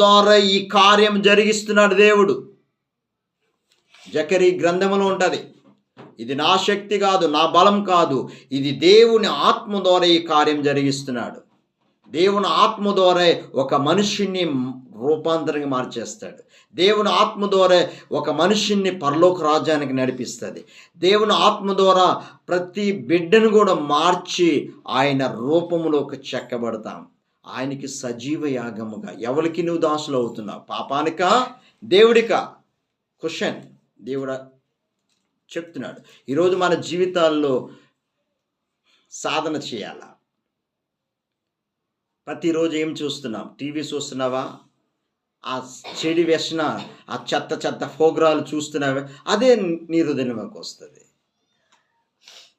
ద్వారా ఈ కార్యం జరిగిస్తున్నాడు దేవుడు. జకరి గ్రంథములో ఉంటుంది ఇది నా శక్తి కాదు నా బలం కాదు ఇది దేవుని ఆత్మ ద్వారా ఈ కార్యం జరిగిస్తున్నాడు. దేవుని ఆత్మ ద్వారా ఒక మనిషిని రూపాంతరంగా మార్చేస్తాడు. దేవుని ఆత్మ ద్వారా ఒక మనిషిని పరలోక రాజ్యానికి నడిపిస్తుంది. దేవుని ఆత్మ ద్వారా ప్రతి బిడ్డను కూడా మార్చి ఆయన రూపంలోకి చెక్కబడతాం. ఆయనకి సజీవ యాగముగా. ఎవరికి నువ్వు దాసులు అవుతున్నావు? పాపానిక? దేవుడిక? క్వశ్చన్ దేవుడ చెప్తున్నాడు. ఈరోజు మన జీవితాల్లో సాధన చేయాలా? ప్రతిరోజు ఏం చూస్తున్నాం? టీవీ చూస్తున్నావా? ఆ చెడి వ్యసన ఆ చెత్త చెత్త ఫోగ్రాలు చూస్తున్నావా? అదే నీ హృదయంలోకి వస్తుంది.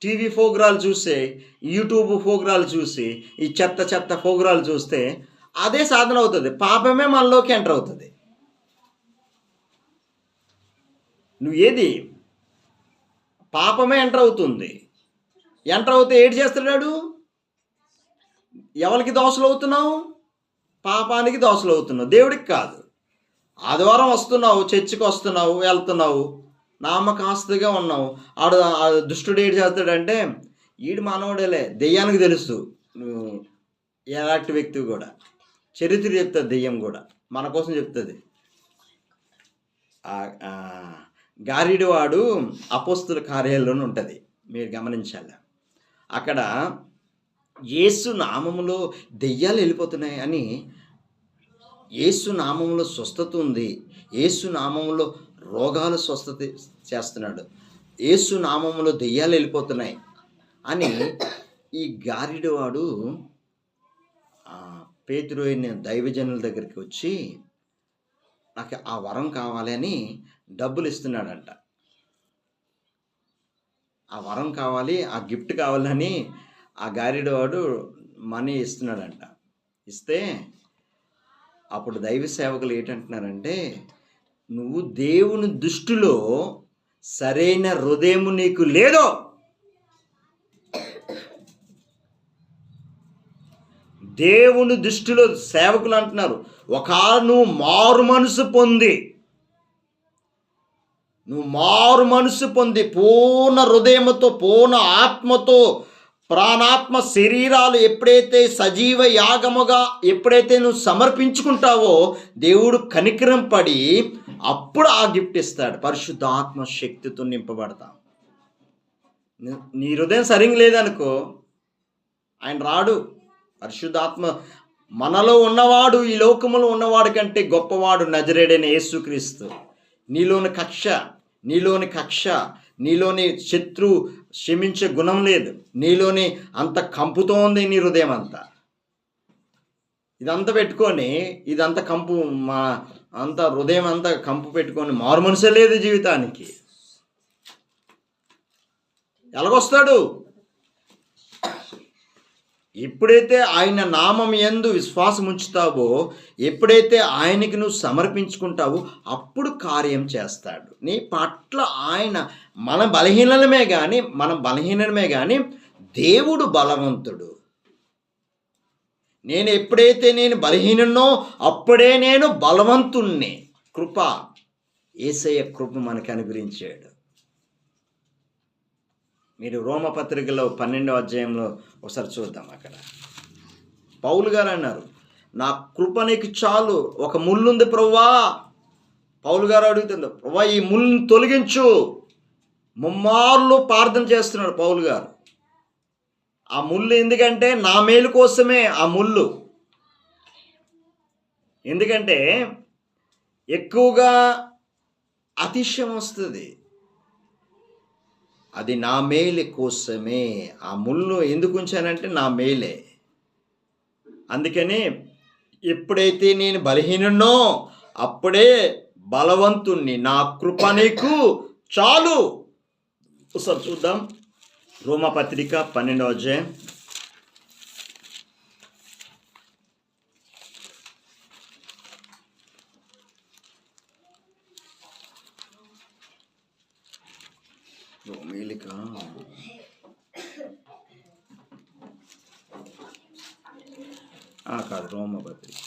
టీవీ ప్రోగ్రాలు చూస్తే యూట్యూబ్ ప్రోగ్రాలు చూసి ఈ చెత్త చెత్త ప్రోగ్రాలు చూస్తే అదే సాధన అవుతుంది. పాపమే మనలోకి ఎంటర్ అవుతుంది. నువ్వు ఏది? పాపమే ఎంటర్ అవుతుంది. ఎంటర్ అవుతే ఏడు చేస్తున్నాడు? ఎవరికి దోషలు అవుతున్నావు? పాపానికి దోషలు అవుతున్నావు. దేవుడికి కాదు. ఆదివారం వస్తున్నావు చర్చికి వస్తున్నావు వెళ్తున్నావు. నామకాస్తుగా ఉన్నావు. ఆడు దుష్టుడు ఏడు చేస్తాడంటే ఈడు మానవుడేలే దెయ్యానికి తెలుసు. నువ్వు ఎలాంటి వ్యక్తి కూడా. చరిత్ర చెప్తుంది దెయ్యం కూడా. మన కోసం చెప్తుంది. గారిడి వాడు అపోస్తుల కార్యాలయంలోనే ఉంటుంది. మీరు గమనించాలి. అక్కడ యేసు నామములో దెయ్యాలు వెళ్ళిపోతున్నాయి అని యేసు నామములో స్వస్థత ఉంది. యేసు నామంలో రోగాలు స్వస్థత చేస్తున్నాడు. యేసు నామంలో దెయ్యాలు వెళ్ళిపోతున్నాయి అని ఈ గారిడివాడు పేతురు అయిన దైవజనుల దగ్గరికి వచ్చి నాకు ఆ వరం కావాలి అని డబ్బులు ఇస్తున్నాడంట. ఆ వరం కావాలి ఆ గిఫ్ట్ కావాలని ఆ గారిడవాడు మనీ ఇస్తున్నాడంట. ఇస్తే అప్పుడు దైవ సేవకులు ఏంటంటున్నారంటే నువ్వు దేవుని దృష్టిలో సరైన హృదయము నీకు లేదో దేవుని దృష్టిలో సేవకులు అంటున్నారు. ఒక నువ్వు మారు మనసు పొంది నువ్వు మారు మనసు పొంది పూర్ణ హృదయముతో పూర్ణ ఆత్మతో ప్రాణాత్మ శరీరాలు ఎప్పుడైతే సజీవ యాగముగా ఎప్పుడైతే నువ్వు సమర్పించుకుంటావో దేవుడు కనికరం పడి అప్పుడు ఆ గిఫ్ట్ ఇస్తాడు. పరిశుద్ధ ఆత్మ శక్తితో నింపబడతాం. నీ- హృదయం సరిగ్గా లేదనుకో ఆయన రాడు. పరిశుద్ధాత్మ మనలో ఉన్నవాడు ఈ లోకములో ఉన్నవాడు కంటే గొప్పవాడు నజరేడైన యేసుక్రీస్తు. నీలోని కక్ష నీలోని కక్ష నీలోని శత్రు క్షమించే గుణం లేదు. నీలోని అంత కంపుతో ఉంది నీ హృదయం అంతా ఇదంతా పెట్టుకొని ఇదంతా కంపు మా అంత హృదయం అంతా కంపు పెట్టుకొని మారు మనసే లేదు జీవితానికి. ఎలాగొస్తాడు? ఎప్పుడైతే ఆయన నామం ఎందు విశ్వాసం ఉంచుతావో ఎప్పుడైతే ఆయనకి నువ్వు సమర్పించుకుంటావో అప్పుడు కార్యం చేస్తాడు. నీ పట్ల ఆయన మన బలహీనమే కానీ మన బలహీనమే కానీ దేవుడు బలవంతుడు. నేను ఎప్పుడైతే నేను బలహీననో అప్పుడే నేను బలవంతుణ్ణి. కృప. ఏసయ్య కృప మనకు అనుగ్రహించాడు. మీరు రోమపత్రికలో పన్నెండవ అధ్యాయంలో ఒకసారి చూద్దాం అక్కడ. పౌలు గారు అన్నారు నా కృప నీకు చాలు. ఒక ముళ్ళుంది ప్రవ్వా. పౌలు గారు అడుగుతుంది ప్రవ్వా ఈ ముళ్ళుని తొలగించు. ముమ్మార్లు ప్రార్థన చేస్తున్నాడు పౌలు గారు. ఆ ముళ్ళు ఎందుకంటే నా మేలు కోసమే ఆ ముళ్ళు. ఎందుకంటే ఎక్కువగా అతిశయం వస్తుంది. అది నా మేలు కోసమే. ఆ ముళ్ళు ఎందుకు ఉంచానంటే నా మేలే. అందుకని ఎప్పుడైతే నేను బలహీనున్నో అప్పుడే బలవంతుణ్ణి. నా కృప నీకు చాలు. ఒకసారి చూద్దాం. రోమపత్రిక పన్నెండవ అధ్యాయం రోమేలిక ఆ, కాదు రోమపత్రిక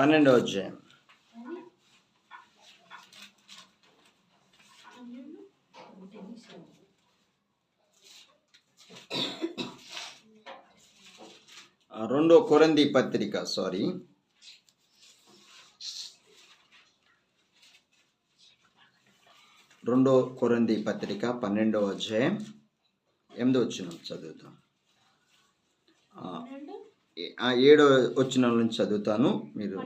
పన్నెండవ అధ్యాయం. రెండో కొరంది పత్రిక సారీ రెండో కొరంది పత్రిక పన్నెండవ అధ్యాయం. ఎనిమిదో వచ్చిన చదువుతాం ఏడో వచ్చిన నుంచి చదువుతాను మీరు.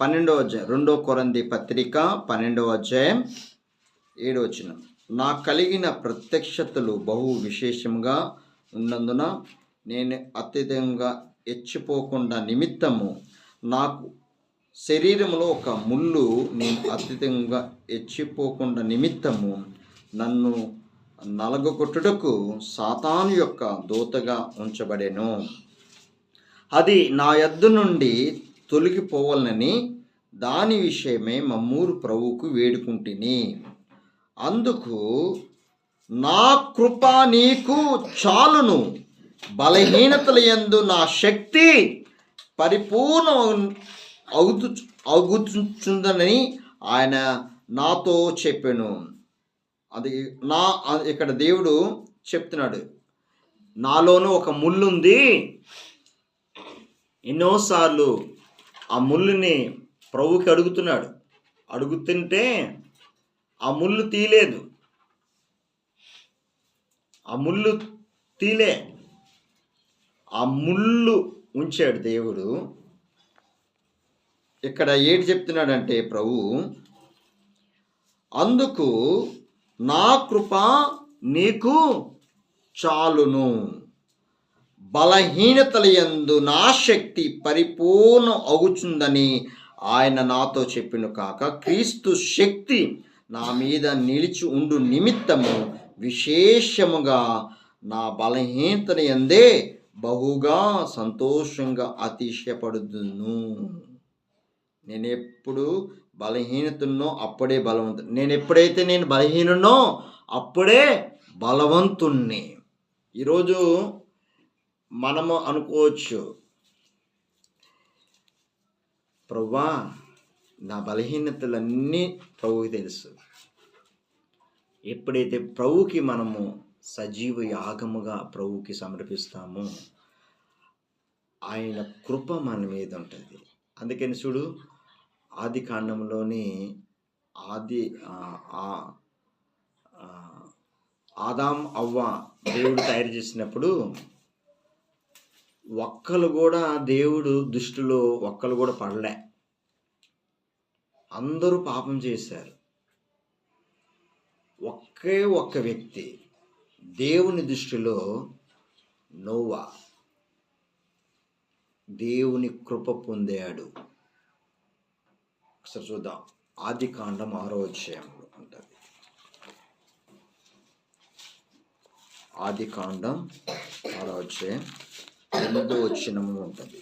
పన్నెండో? అధ్యాయం రెండో కొరంది పత్రిక పన్నెండవ అధ్యాయం ఏడో వచ్చిన నా కలిగిన ప్రత్యక్షతలు బహు విశేషంగా ఉన్నందున నేను అత్యధికంగా ఎచ్చిపోకుండా నిమిత్తము నాకు శరీరంలో ఒక ముళ్ళు నేను అత్యధికంగా ఎచ్చిపోకుండా నిమిత్తము నన్ను నలగొట్టుటకు సాతాను యొక్క దూతగా ఉంచబడెను. అది నా యొద్ద నుండి తొలగిపోవాలని దాని విషయమే మమ్మూరు ప్రభువుకు వేడుకుంటుని. అందుకు నా కృప నీకు చాలును. బలహీనతల ఎందు నా శక్తి పరిపూర్ణ అవుతు అవుతుందని ఆయన నాతో చెప్పాను. అది నా ఇక్కడ దేవుడు చెప్తున్నాడు. నాలోనూ ఒక ముళ్ళు ఉంది ఎన్నోసార్లు ఆ ముళ్ళుని ప్రభుకి అడుగుతున్నాడు. అడుగుతుంటే ఆ ముళ్ళు తీలేదు. ఆ ముళ్ళు తీలే. ఆ ముళ్ళు ఉంచాడు దేవుడు. ఇక్కడ ఏటి చెప్తున్నాడంటే ప్రభు అందుకు నా కృప నీకు చాలును. బలహీనతల యందు నా శక్తి పరిపూర్ణ అగుచుందని ఆయన నాతో చెప్పిన కాక క్రీస్తు శక్తి నా మీద నిలిచి ఉండు నిమిత్తము విశేషముగా నా బలహీనతల ఎందే బహుగా సంతోషంగా అతిశయపడుదును. నేను ఎప్పుడు బలహీనతున్నో అప్పుడే బలవంతు నేను ఎప్పుడైతే నేను బలహీనున్నో అప్పుడే బలవంతుణ్ణి. ఈరోజు మనము అనుకోవచ్చు ప్రవ్వా నా బలహీనతలన్నీ ప్రభువుకి తెలుసు. ఎప్పుడైతే ప్రభువుకి మనము సజీవ యాగముగా ప్రభువుకి సమర్పిస్తామో ఆయన కృప మన మీద ఉంటుంది. అందుకని చూడు ఆది కాండంలోని ఆది ఆదాం అవ్వ దేవుడు తయారు చేసినప్పుడు ఒక్కలు కూడా దేవుడు దృష్టిలో ఒక్కలు కూడా పడలే. అందరూ పాపం చేశారు. ఒకే ఒక్క వ్యక్తి దేవుని దృష్టిలో నోవా దేవుని కృప పొందాడు. ఒకసారి చూద్దాం. ఆది కాండం ఆరో అధ్యాయంలో ఉంటుంది. ఆది కాండం ఆరో అధ్యాయం. ఎనిమిదో వచ్చినము ఉంటుంది.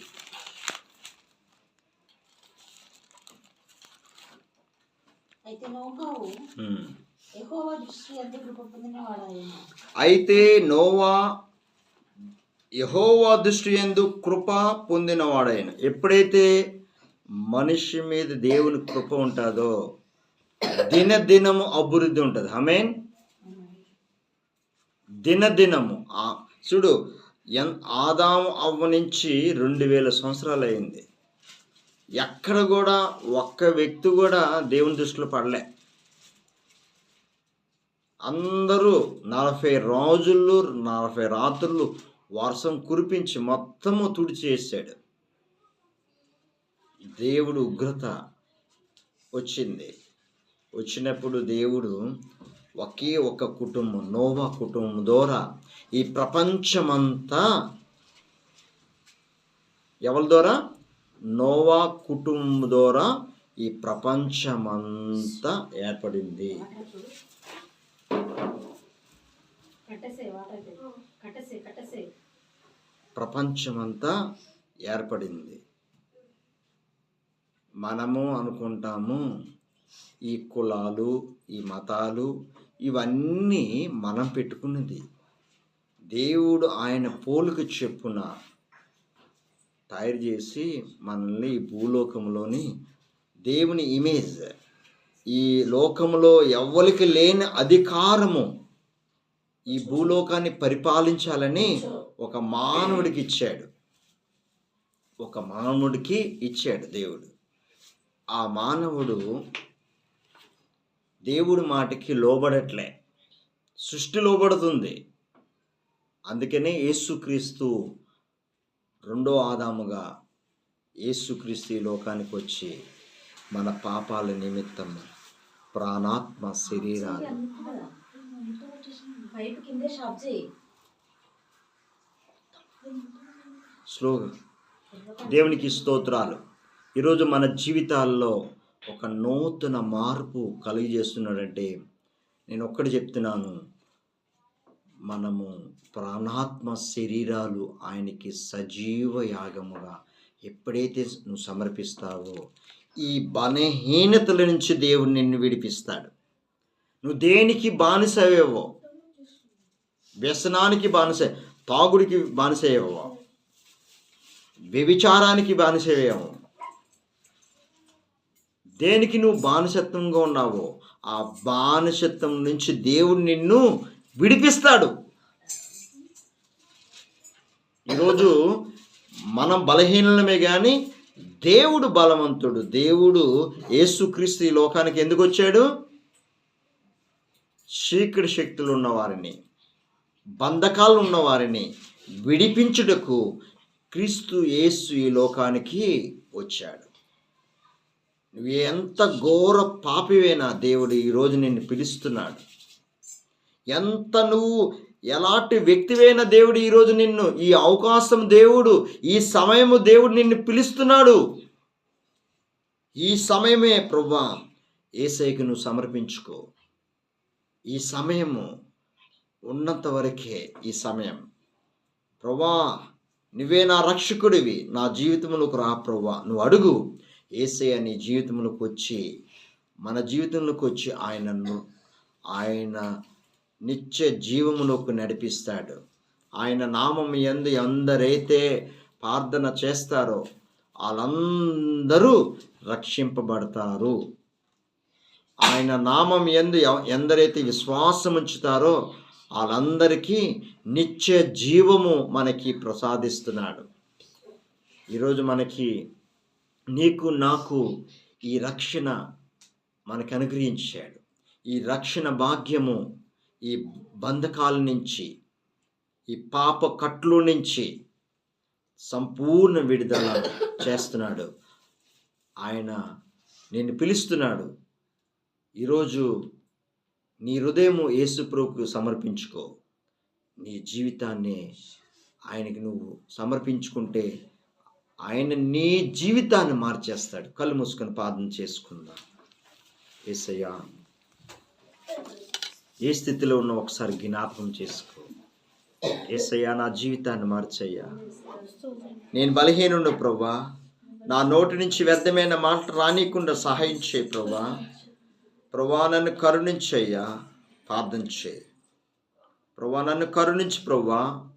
అయితే నోవా యహోవా దృష్టి ఎందు కృప పొందినవాడైన ఎప్పుడైతే మనిషి మీద దేవుని కృప ఉంటుందో దినదినము అభివృద్ధి ఉంటుంది. హమేన్ దినదినము. ఆ చూడు ఎన్ ఆదాము అవ్వ నుంచి రెండు వేల సంవత్సరాలు అయింది. ఎక్కడ కూడా ఒక్క వ్యక్తి కూడా దేవుని దృష్టిలో పడలే. అందరూ నలభై రోజులు నలభై రాత్రులు వర్షం కురిపించి మొత్తము తుడిచేసాడు. దేవుడు ఉగ్రత వచ్చింది. వచ్చినప్పుడు దేవుడు ఒకే ఒక కుటుంబం నోవా కుటుంబం ద్వారా ఈ ప్రపంచమంతా ఎవరి ద్వారా? నోవా కుటుంబం ద్వారా ఈ ప్రపంచమంతా ఏర్పడింది. ప్రపంచమంతా ఏర్పడింది. మనము అనుకుంటాము ఈ కులాలు ఈ మతాలు ఇవన్నీ మనం పెట్టుకున్నది. దేవుడు ఆయన పోలిక చెప్పున తయారు చేసి మనల్ని భూలోకంలోని దేవుని ఇమేజ్ ఈ లోకంలో ఎవ్వరికి లేని అధికారము ఈ భూలోకాన్ని పరిపాలించాలని ఒక మానవుడికి ఇచ్చాడు. ఒక మానవుడికి ఇచ్చాడు దేవుడు. ఆ మానవుడు దేవుడి మాటకి లోబడట్లే. సృష్టి లోబడుతుంది. అందుకనే యేసుక్రీస్తు రెండో ఆదాముగా యేసుక్రీస్తు ఈ లోకానికి వచ్చి మన పాపాల నిమిత్తం ప్రాణాత్మ శరీరాలు స్లోగా దేవునికి స్తోత్రాలు. ఈరోజు మన జీవితాల్లో ఒక నూతన మార్పు కలిగజేస్తున్నాడంటే నేను ఒక్కటి చెప్తున్నాను. మనము ప్రాణాత్మ శరీరాలు ఆయనకి సజీవ యాగముగా ఎప్పుడైతే నువ్వు సమర్పిస్తావో ఈ బలహీనతల నుంచి దేవుడు నిన్ను విడిపిస్తాడు. నువ్వు దేనికి బానిసవేవో వ్యసనానికి బానిస తాగుడికి బానిసయ్యేవో? వ్యభిచారానికి బానిసయ్యేమో దేనికి నువ్వు బానిసత్వంగా ఉన్నావో ఆ బానిసత్వం నుంచి దేవుడు నిన్ను విడిపిస్తాడు. ఈరోజు మనం బలహీనమే కానీ దేవుడు బలవంతుడు. దేవుడు యేసుక్రీస్తు ఈ లోకానికి ఎందుకు వచ్చాడు? చీకటి శక్తులు ఉన్నవారిని బంధకాలు ఉన్నవారిని విడిపించుటకు క్రీస్తు యేసు ఈ లోకానికి వచ్చాడు. నువ్వు ఎంత ఘోర పాపివేనా దేవుడు ఈరోజు నిన్ను పిలుస్తున్నాడు. ఎంత నువ్వు ఎలాంటి వ్యక్తివైన దేవుడు ఈరోజు నిన్ను ఈ అవకాశం దేవుడు ఈ సమయము దేవుడు నిన్ను పిలుస్తున్నాడు. ఈ సమయమే ప్రభా ఏసైకి నువ్వు సమర్పించుకో. ఈ సమయము ఉన్నంత వరకే ఈ సమయం. ప్రభా నువ్వే నా రక్షకుడివి నా జీవితంలోకి రా ప్రభా నువ్వు అడుగు ఏసయ్య నీ జీవితంలోకి వచ్చి మన జీవితంలోకి వచ్చి ఆయనను ఆయన నిత్య జీవములోకి నడిపిస్తాడు. ఆయన నామం ఎందు ఎందరైతే ప్రార్థన చేస్తారో వాళ్ళందరూ రక్షింపబడతారు. ఆయన నామం ఎందు ఎవ- ఎందరైతే విశ్వాసం ఉంచుతారో వాళ్ళందరికీ నిత్య జీవము మనకి ప్రసాదిస్తున్నాడు. ఈరోజు మనకి నీకు నాకు ఈ రక్షణ మనకు అనుగ్రహించాడు. ఈ రక్షణ భాగ్యము ఈ బంధకాల నుంచి ఈ పాప కట్లు నుంచి సంపూర్ణ విడుదల చేస్తున్నాడు. ఆయన నిన్ను పిలుస్తున్నాడు. ఈరోజు నీ హృదయము యేసుప్రభుకు సమర్పించుకో. నీ జీవితాన్ని ఆయనకి నువ్వు సమర్పించుకుంటే ఆయన నీ జీవితాన్ని మార్చేస్తాడు. కళ్ళు మూసుకొని పాదం చేసుకుందాం. ఏసయ్యా ఏ స్థితిలో ఉన్న ఒకసారి జ్ఞాపకం చేసుకో. ఏసయ్యా నా జీవితాన్ని మార్చయ్యా. నేను బలహీనుడు ప్రభా నా నోటి నుంచి వ్యర్థమైన మాట రానియకుండా సహాయం చేయి ప్రభా ప్రభా నన్ను కరుణించయ్యా. ప్రార్థన చేయి. ప్రభా నన్ను కరుణించి ప్రభా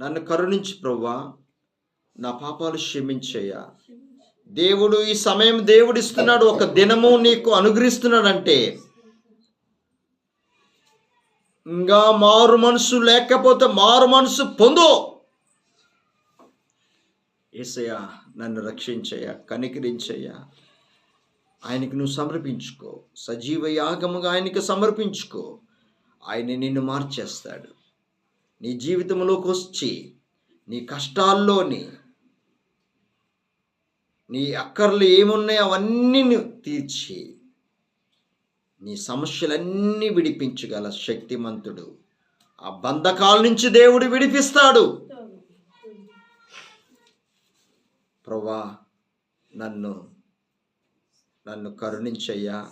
నన్ను కరుణించి ప్రభా నా పాపాలు క్షమించయ్యా. దేవుడు ఈ సమయం దేవుడు ఇస్తున్నాడు ఒక దినము నీకు అనుగ్రహిస్తున్నాడంటే ఇంకా మారు మనసు లేకపోతే మారు మనసు పొందు. ఏసయ్యా నన్ను రక్షించయ్యా కనికరించయ్యా. ఆయనకి నువ్వు సమర్పించుకో. సజీవ యాగముగా ఆయనకి సమర్పించుకో. ఆయన నిన్ను మార్చేస్తాడు. నీ జీవితంలోకి వచ్చి నీ కష్టాల్లోని నీ అక్కర్లు ఏమున్నాయో అవన్నీ తీర్చి నీ సమస్యలన్నీ విడిపించగల శక్తిమంతుడు. ఆ బంధకాల నుంచి దేవుడు విడిపిస్తాడు. ప్రభా నన్ను నన్ను కరుణించయ్యా.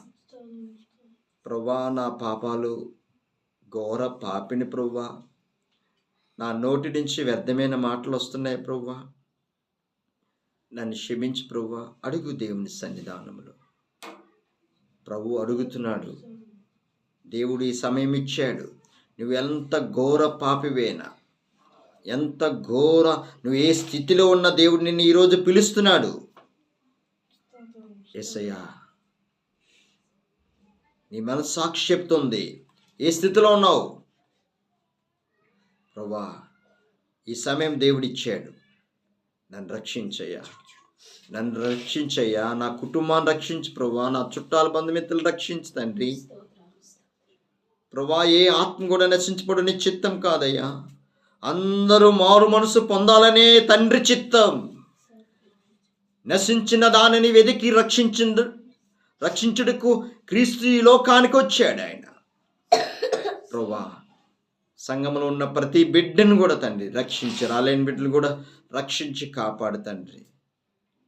ప్రభా నా పాపాలు ఘోర పాపిని ప్రభా నా నోటి నుంచి వ్యర్థమైన మాటలు వస్తున్నాయి ప్రభా నన్ను క్షమించి ప్రభు అడుగు దేవుని సన్నిధానములో. ప్రభు అడుగుతున్నాడు దేవుడు ఈ సమయం ఇచ్చాడు నువ్వు ఎంత ఘోర పాపివేనా? ఎంత ఘోర నువ్వు ఏ స్థితిలో ఉన్న దేవుడు నిన్ను ఈరోజు పిలుస్తున్నాడు? ఎస్ఐయా నీ మనసు సాక్షి చెప్తుంది ఏ స్థితిలో ఉన్నావు? ప్రభా ఈ సమయం దేవుడిచ్చాడు. నన్ను రక్షించయ్యా. నన్ను రక్షించయ్యా. నా కుటుంబాన్ని రక్షించు ప్రభా. నా చుట్టాల బంధుమిత్రులు రక్షించు తండ్రి. ప్రభా ఏ ఆత్మ కూడా నశించబడు నీ చిత్తం కాదయ్యా. అందరూ మారు మనసు పొందాలనే తండ్రి చిత్తం. నశించిన దానిని వెతికి రక్షించిండు రక్షించుటకు క్రీస్తు ఈ లోకానికి వచ్చాడు ఆయన. ప్రభా సంఘంలో ఉన్న ప్రతి బిడ్డను కూడా తండ్రి రక్షించి రాలేని బిడ్డలు కూడా రక్షించి కాపాడు తండ్రి.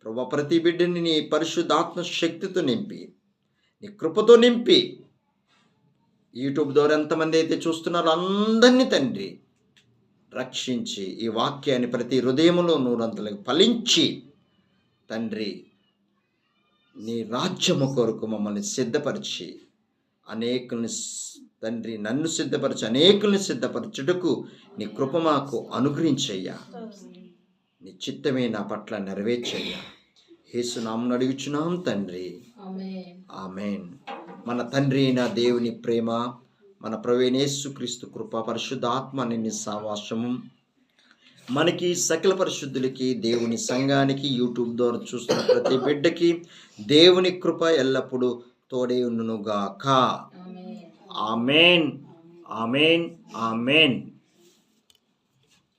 ప్రభా ప్రతి బిడ్డని నీ పరిశుద్ధాత్మ శక్తితో నింపి నీ కృపతో నింపి. యూట్యూబ్ ద్వారా ఎంతమంది అయితే చూస్తున్నారో అందరినీ తండ్రి రక్షించి ఈ వాక్యాన్ని ప్రతి హృదయంలో నూరంతలకు ఫలించి తండ్రి నీ రాజ్యము కొరకు మమ్మల్ని సిద్ధపరిచి అనేకుల్ని తండ్రి నన్ను సిద్ధపరిచి అనేకుల్ని సిద్ధపరచుటకు నీ కృప మాకు అనుగ్రహించయ్యా. నీ చిత్తమే నా పట్ల నెరవేర్చయ్యా. యేసునామను అడుగుచున్నాం తండ్రి. ఆమేన్. మన తండ్రి అయిన దేవుని ప్రేమ మన ప్రవేణేశు క్రీస్తు కృప పరిశుద్ధాత్మ నిన్ని సావాసము. మనకి సకల పరిశుద్ధులకి దేవుని సంఘానికి యూట్యూబ్ ద్వారా చూస్తున్న ప్రతి బిడ్డకి దేవుని కృప ఎల్లప్పుడూ తోడే ఉండునుగాక. ఆమేన్ ఆమెన్ ఆమెన్ ఆమెన్